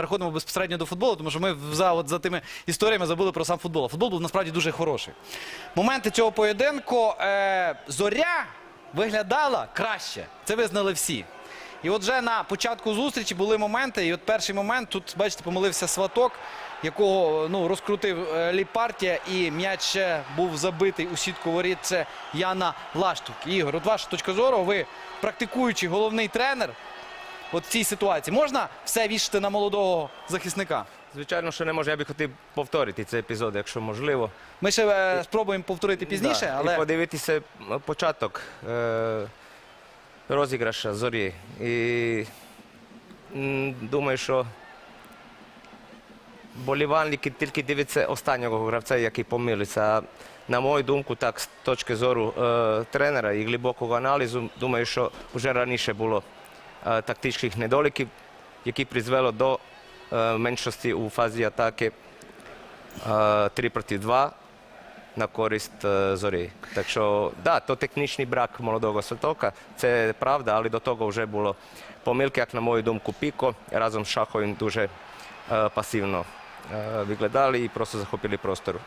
Переходимо безпосередньо до футболу, тому що ми за, от, за тими історіями забули про сам футбол. Футбол був насправді дуже хороший. Моменти цього поєдинку е, зоря виглядала краще. Це визнали всі. І от вже на початку зустрічі були моменти. І от перший момент тут, бачите, помилився сваток, якого ну, розкрутив е, Ліпартія, і м'яч ще був забитий у сітку воріт. Це Яна Лаштук. Ігор, от ваша точка зору, ви практикуючий головний тренер. От в цій ситуації можна все вішати на молодого захисника? Звичайно, що не може. Я би хотів повторити цей епізод, якщо можливо. Ми ще е, спробуємо повторити пізніше, Да, але І подивитися е, початок е, розіграша зорі. І м, думаю, що болівальники тільки дивляться останнього гравця, який помилився. А на мою думку, так, з точки зору е, тренера і глибокого аналізу, думаю, що вже раніше було тактичних недоліків, які призвело до е, меншості у фазі атаки е, 3 проти 2 на користь е, зорі. Так що, да, то технічний брак молодого Святока, це правда, але до того вже було помилки, як на мою думку, Піко разом з Шаховим дуже е, пасивно е, Виглядали і просто захопили простору.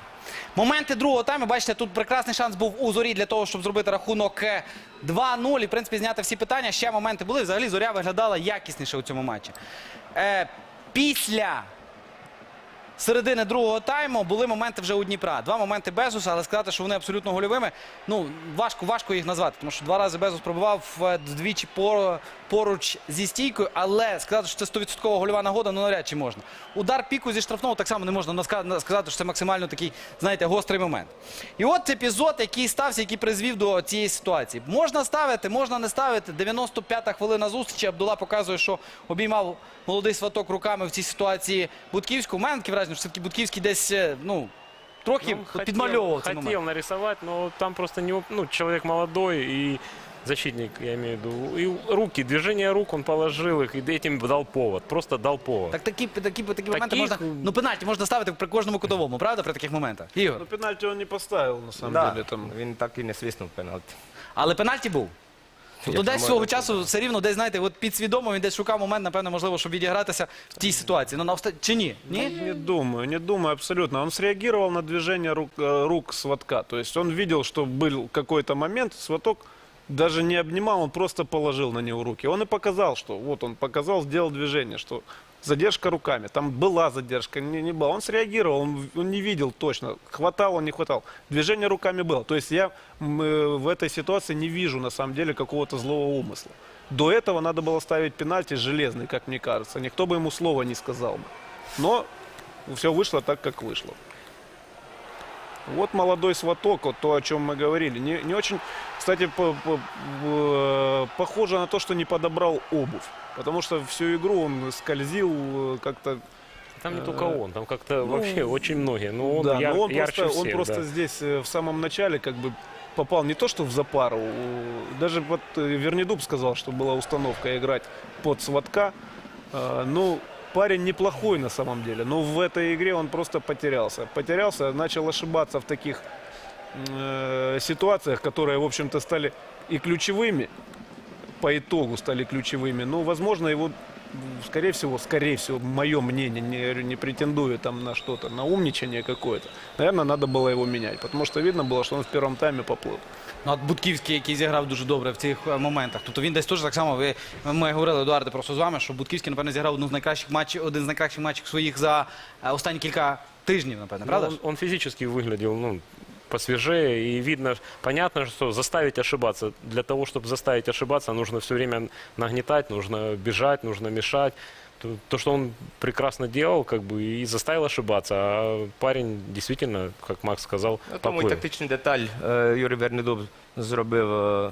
моменти другого тайму, бачите, тут прекрасний шанс був у зорі для того, щоб зробити рахунок е, 2-0 і, в принципі, зняти всі питання. Ще моменти були. Взагалі зоря виглядала якісніше у цьому матчі. Е, після середини другого тайму були моменти вже у Дніпра. Два моменти Безуса, але сказати, що вони абсолютно гольовими, ну, важко, важко їх назвати, тому що два рази Безус пробивав е, двічі поруч зі стійкою, але сказати, що це 100% гольова нагода, ну навряд чи можна. Удар піку зі штрафного так само не можна сказати, що це максимально такий, знаєте, гострий момент. І от епізод, який стався, який призвів до цієї ситуації. Можна ставити, можна не ставити. 95-та хвилина зустрічі. Абдула показує, що обіймав молодий сваток руками в цій ситуації Будківську. Таке враження, що все-таки Будківський десь, е, ну, трохи Ну, от підмальовував цей хотел момент. нарисовать, но там просто не, ну, человек молодой и защитник, я имею в виду. И руки, движение рук он положил их и этим дал повод. Просто дал повод. Так такі, такі, такі моменти Таких- можна. Ну, пенальті можна ставити при кожному кутовому, правда, при таких моментах? Ігор. Ну, пенальти он не поставил, на самом Да, деле. Там. Він так і не свиснув пенальті. Але пенальті був. Тобто Якщо десь свого часу все рівно, десь, знаєте, от підсвідомо він десь шукав момент, напевно, можливо, щоб відігратися в тій ситуації. Ну, на оста- чи ні? Ні? Не думаю, не думаю абсолютно. Он среагировал на движение рук, э, рук Сватка. То есть он видел, что был какой-то момент, Сваток даже не обнимал, он просто положил на него руки. Он и показал, что вот он показал, сделал движение, что задержка руками. Там была задержка, не, не была. Он среагировал, он, он не видел точно, хватал он, не хватал. Движение руками было. То есть я э, в этой ситуации не вижу на самом деле какого-то злого умысла. До этого надо было ставить пенальти железный, как мне кажется. Никто бы ему слова не сказал бы. Но все вышло так, как вышло. Вот молодой сваток, вот то, о чем мы говорили. Не, не очень, кстати, по- по- э, похоже на то, что не подобрал обувь. Потому что всю игру он скользил э, как-то. Там не только э, он, там как-то ну, вообще очень многие. Но он, да, яр- но он ярче просто, он всех, просто да. здесь э, в самом начале как бы попал не то, что в запару. Даже вот Вернедуб сказал, что была установка играть под сватка. Э, Ну, парень неплохой на самом деле, но в этой игре он просто потерялся. Потерялся, начал ошибаться в таких э, ситуациях, которые, в общем-то, стали и ключевыми, по итогу стали ключевыми. Ну, возможно, его, м, скорее всего, скорее всего, мое мнение, не, говорю, не претендую там на что-то, на умничание какое-то. Наверное, надо было его менять, потому что видно было, что он в первом тайме поплыл. Ну, от Будківський, який зіграв дуже добре в цих е, моментах. Тобто він десь теж так само. Ви, ми говорили, Едуарде, просто з вами, що Будківський, напевно, зіграв одну з найкращих матчів, один з найкращих матчів своїх за е, останні кілька тижнів, напевно, Ну, правда? он, ж? он физически выглядел, ну, посвежее, и видно, понятно, что заставить ошибаться. Для того, чтобы заставить ошибаться, нужно все время нагнетать, нужно бежать, нужно мешать. То, то, что он прекрасно делал, как бы, и заставил ошибаться. А парень действительно, как Макс сказал, Ну, тому і поплыл. тактичний деталь е, Юрій Вернедуб зробив е,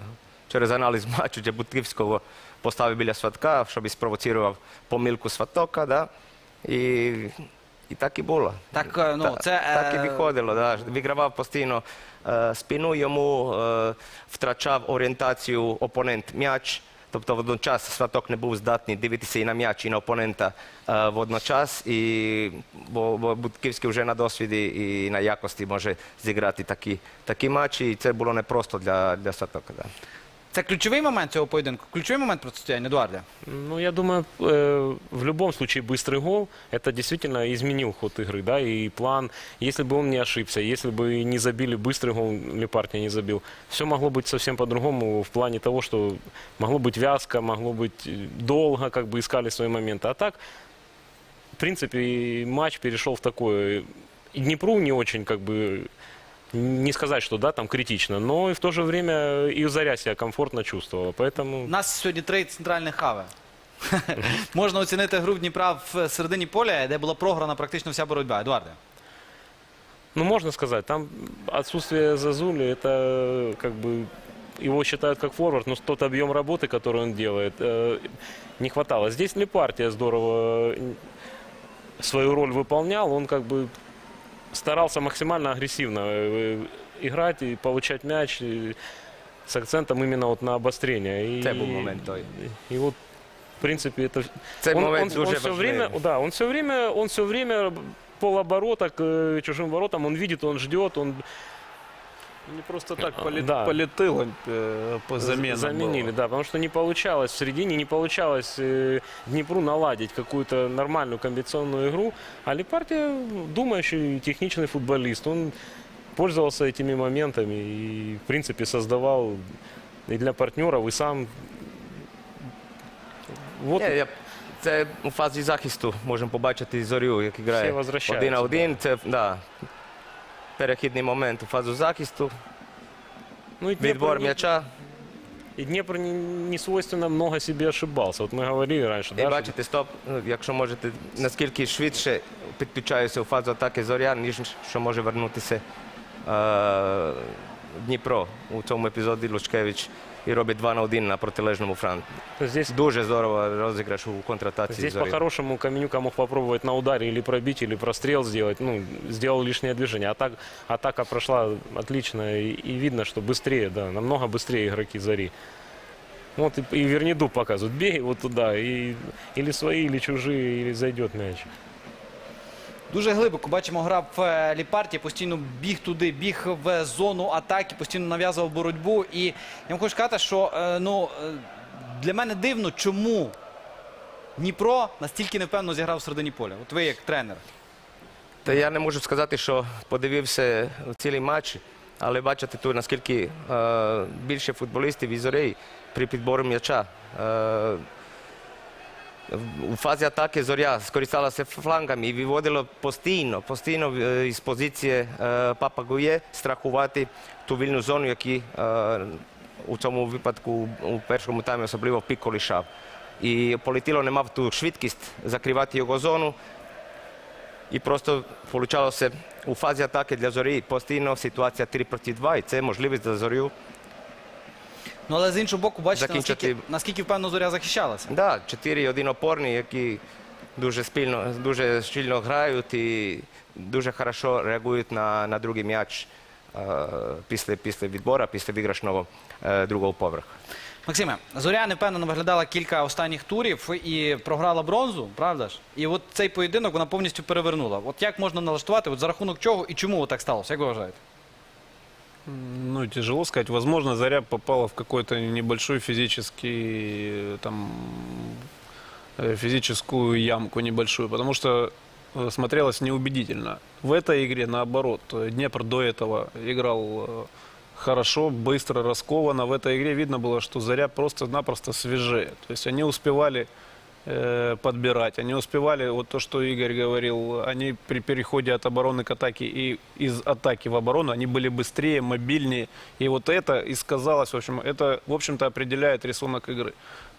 через аналіз матчу, де Бутківського поставив біля Сватка, щоб і спровоцірував помилку Сватока. Да? І, і так і було. Так, е, ну, це, так і е, виходило. Да. Вигравав постійно е, спину йому, втрачав орієнтацію опонент м'яч. Тобто водночас Сваток не був здатний дивитися і на м'яч, і на опонента е, водночас, і, бо, бо Будківський вже на досвіді і на якості може зіграти такі, такі матчі, і це було непросто для, для Сватока. Да. Це ключовий момент цього поєдинку, ключовий момент протистояння Едуарде. Ну, я думаю, э, в любом случае быстрый гол, это действительно изменил ход игры, да, и план. Если бы он не ошибся, если бы не забили быстрый гол, Лепартия не забил, все могло быть совсем по-другому в плане того, что могло быть вязко, могло быть э, долго, как бы искали свои моменты. А так, в принципе, и матч перешел в такое. И Днепру не очень, как бы, не сказать, что да, там критично, но и в то же время и Заря себя комфортно чувствовала. Поэтому... У нас сьогодні три центральних хави. Можна оцінити гру Дніпра в середині поля, де була програна практично вся боротьба. Едуарде. Ну, можно сказать, там отсутствие Зазули, это как бы его считают как форвард, но тот объем работы, который он делает, э, не хватало. Здесь Лепартия здорово э, свою роль выполнял, он как бы старался максимально агрессивно э, играть и получать мяч и с акцентом именно вот на обострение. И, Це був момент той. И вот, в принципе, это Цей он, момент он- дуже он все важливий. время, да, он все время, он все время полоборота к э, чужим воротам, он видит, он ждет, он Не просто так полет, Да. полетело э, по заменам заменили, было. да, потому что не получалось в середине, не получалось э, Днепру наладить какую-то нормальную комбинационную игру, а Лепартия думающий техничный футболист, он пользовался этими моментами и, в принципе, создавал и для партнеров, и сам. Вот Ні, я, це у фазі захисту можемо побачити зорю, як Всі грає возвращаються, один на один. Це да, перехідний момент у фазу захисту. ну, и Відбор не, м'яча. и Днепр не, не свойственно много себе ошибался. Вот мы говорили раньше, І да, что- бачите, стоп, ну, якщо можете, наскільки швидше підключаюся у фазу атаки зоря, ніж що може вернутися е, Дніпро. У цьому епізоді Лучкевич і робить 2 на 1 на протилежному фронті. здесь Дуже здорово розіграш у контратаці Здесь зорі. по-хорошему Каменюка мог попробовать на ударе или пробить, или прострел сделать. Ну, сделал лишнее движение. А так, атака прошла отлично. И, и видно, что быстрее, да, намного быстрее игроки Зари. Вот и, и Вернидуб показывает. Бей вот туда. И, или свои, или чужие, или зайдет мяч. Дуже глибоко бачимо, грав е, Ліпарті, постійно біг туди, біг в зону атаки, постійно нав'язував боротьбу. І я вам хочу сказати, що е, ну, е, для мене дивно, чому Дніпро настільки невпевно зіграв в середині поля. От ви як тренер. Та я не можу сказати, що подивився цілий матч, але бачите тут, наскільки е, більше футболістів і зорей при підборі м'яча. Е, у фазі атаки зоря скористалася флангами і виводила постійно, постійно із позиції е, Папа Гує страхувати ту вільну зону, яку у цьому випадку у першому таймі особливо Піко лишав. І Полетіло не мав ту швидкість закривати його зону. І просто получалося у фазі атаки для зорі постійно ситуація 3 проти 2, і це можливість для зорю. Ну але з іншого боку, бачите, Закінчити. наскільки, наскільки впевно зоря захищалася. Да, 4 один опорні, які дуже спільно, дуже щільно грають і дуже хорошо реагують на, на другий м'яч е, після, після відбору, після виграшного е, другого поверху. Максиме, зоря невпевнено виглядала кілька останніх турів і програла бронзу, правда ж? І от цей поєдинок вона повністю перевернула. От як можна налаштувати, от за рахунок чого і чому так сталося? Як ви вважаєте? Ну, тяжело сказать. Возможно, Заря попала в какой-то небольшой физический, э, там, э, физическую ямку небольшую, потому что э, смотрелось неубедительно. В этой игре, наоборот, Днепр до этого играл хорошо, быстро, раскованно. В этой игре видно было, что Заря просто-напросто свежее. То есть они успевали э, подбирать, они успевали, вот то, что Игорь говорил, они при переходе от обороны к атаке и из атаки в оборону, они были быстрее, мобильнее. И вот это и сказалось, в общем, это, в общем-то, определяет рисунок игры.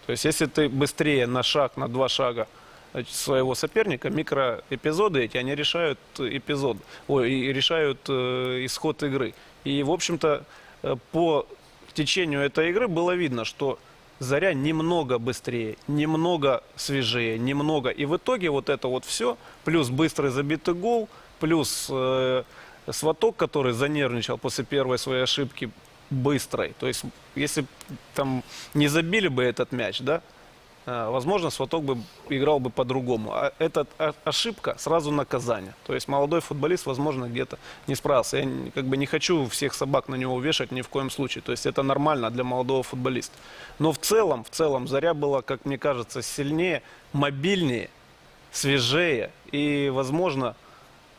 То есть если ты быстрее на шаг, на два шага своего соперника, микроэпизоды эти, они решают эпизод, ой, и решают э, исход игры. И, в общем-то, э, по течению этой игры было видно, что Заря немного быстрее, немного свежее, немного. И в итоге вот это вот все, плюс быстрый забитый гол, плюс э, Сваток, который занервничал после первой своей ошибки быстрой. То есть, если б там не забили бы этот мяч, да, э, возможно, Сваток бы играл бы по-другому. А эта ошибка сразу наказание. То есть молодой футболист, возможно, где-то не справился. Я как бы не хочу всех собак на него вешать ни в коем случае. То есть это нормально для молодого футболиста. Но в целом, в целом, Заря была, как мне кажется, сильнее, мобильнее, свежее и, возможно,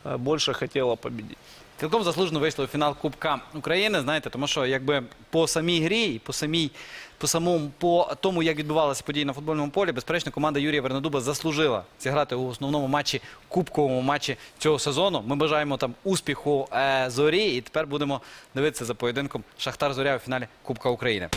э, больше хотела победить. Цілком заслужено вийшли у фінал Кубка України. Знаєте, тому що якби по самій грі і по самій. По самому по тому, як відбувалися події на футбольному полі, безперечно, команда Юрія Вернодуба заслужила зіграти у основному матчі, кубковому матчі цього сезону. Ми бажаємо там успіху е, зорі, і тепер будемо дивитися за поєдинком Шахтар Зоря у фіналі Кубка України.